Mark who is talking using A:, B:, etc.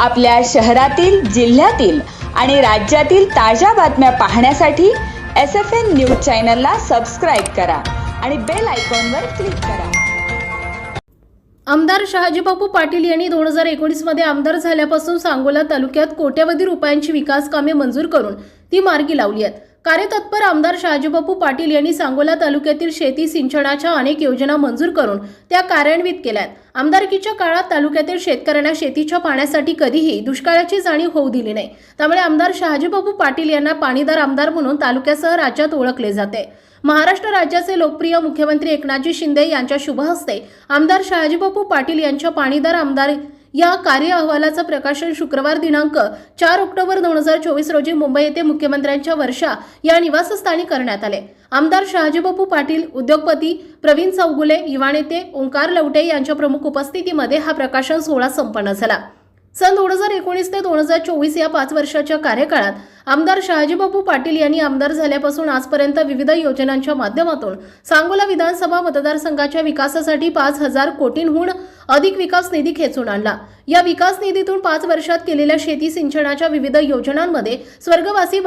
A: आपल्या शहरातील जिल्ह्यातील आणि राज्यातील ताज्या बातम्या पाहण्यासाठी एस एफ एन न्यूज चॅनलला सबस्क्राईब करा आणि बेल आयकॉनवर क्लिक करा.
B: आमदार शहाजीबापू पाटील यांनी दोन हजार एकोणीसमध्ये आमदार झाल्यापासून सांगोला तालुक्यात कोट्यवधी रुपयांची विकास कामे मंजूर करून ती मार्गी लावली आहेत. कार्यतत्पर आमदार शहाजीबापू पाटील यांनी सांगोला तालुक्यातील शेती सिंचनाच्या अनेक योजना मंजूर करून त्या कार्यान्वित केल्यात. आमदारकीच्या काळात तालुक्यातील शेतकऱ्यांना शेतीच्या पाण्यासाठी कधीही दुष्काळाची जाणीव होऊ दिली नाही. त्यामुळे आमदार शहाजीबापू पाटील यांना पाणीदार आमदार म्हणून तालुक्यासह राज्यात ओळखले जाते. महाराष्ट्र राज्याचे लोकप्रिय मुख्यमंत्री एकनाथजी शिंदे यांच्या शुभहस्ते आमदार शहाजीबापू पाटील यांच्या पाणीदार आमदार या कार्य अहवालाचं प्रकाशन शुक्रवार दिनांक चार ऑक्टोबर दोन हजार चोवीस रोजी मुंबई येथे मुख्यमंत्र्यांच्या वर्षा या निवासस्थानी करण्यात आले. आमदार शहाजीबापू पाटील उद्योगपती प्रवीण चौगुले युवा नेते ओंकार लवटे यांच्या प्रमुख उपस्थितीमध्ये हा प्रकाशन सोहळा संपन्न झाला. सन दोन हजार एकोणीस ते दोन हजार चोवीस या पाच वर्षाच्या कार्यकाळात आमदार शहाजीबाबू पाटील यांनी आमदार झाल्यापासून आजपर्यंत विविध योजनांच्या माध्यमातून सांगोला विधानसभा मतदारसंघाच्या विकासासाठी पाच हजार कोटींहून अधिक विकास निधी खेचून आणला. या विकास निधीतून पाच वर्षात केलेल्या शेती सिंचनाच्या विविध योजनांमध्ये स्वर्गवासी